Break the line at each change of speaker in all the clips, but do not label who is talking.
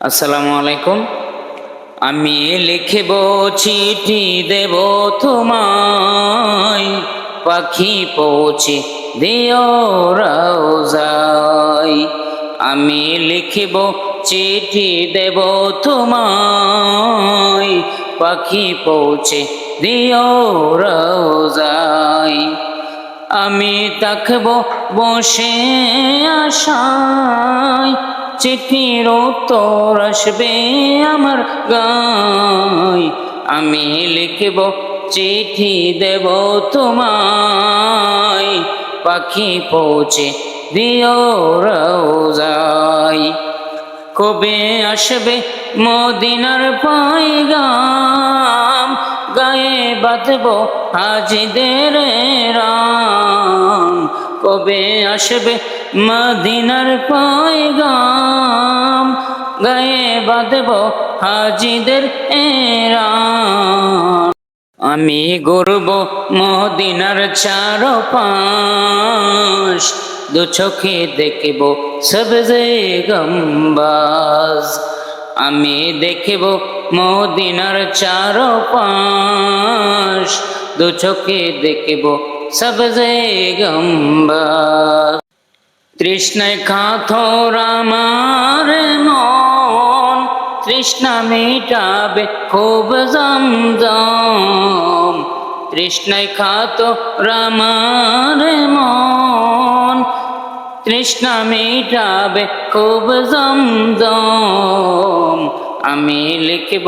আসসালামু আলাইকুম। আমি লিখব চিঠি দেব তোমায়, পাখি পৌঁছে দিও রাউজাই আমি লিখব চিঠি দেব তোমায়, পাখি পৌঁছে দিও রাউজাই আমি তাকব বসে আশায় চিঠির উত্তর আসবে আমার গায় আমি লিখব, চিঠি দেব তোমায়। পাখি পৌঁছে দিও রোজাই কবে আসবে মদিনার পাইগাম? গায়ে বাঁধব হাজিদের রাম। কবে আসবে মদিনার পাইগাম গায়ে বাঁধব হাজিদের রাম আমি গর্ব মদিনার চার পাশ দু চোখে দেখব সবজে গম্বাজ। আমি দেখব মদিনার চার পাশ দু চোখে দেখব সবজে গম্বাজ। তৃষ্ণায় কাথর আমার মন, তৃষ্ণা মেটাবে খুব জমজম। তৃষ্ণায় খাত রামার মন, তৃষ্ণা মেটাবে খুব জমজম। আমি লিখব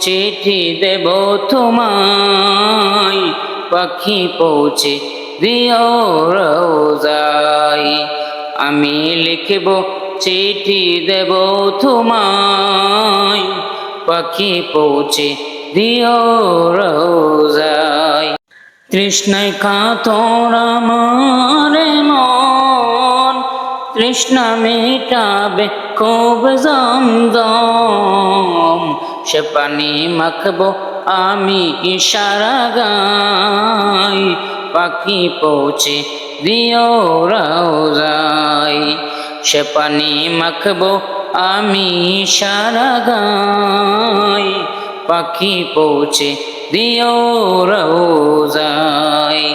চিঠি দেব তোমায়। পাখি পৌঁছে দিও রোজাই আমি লিখব চিঠি দেব তোমায়। পাখি পৌঁছে দিও রোজাই তৃষ্ণায় কাতর আমার মন। তৃষ্ণা মেটাবে খুব জমদম সে পানি মাখব আমি ইশারা গাই। পাখি পৌঁছে দিও রাই সে পানি মাখব আমি ইশারা গাই। পাখি পৌঁছে দিও রোজাই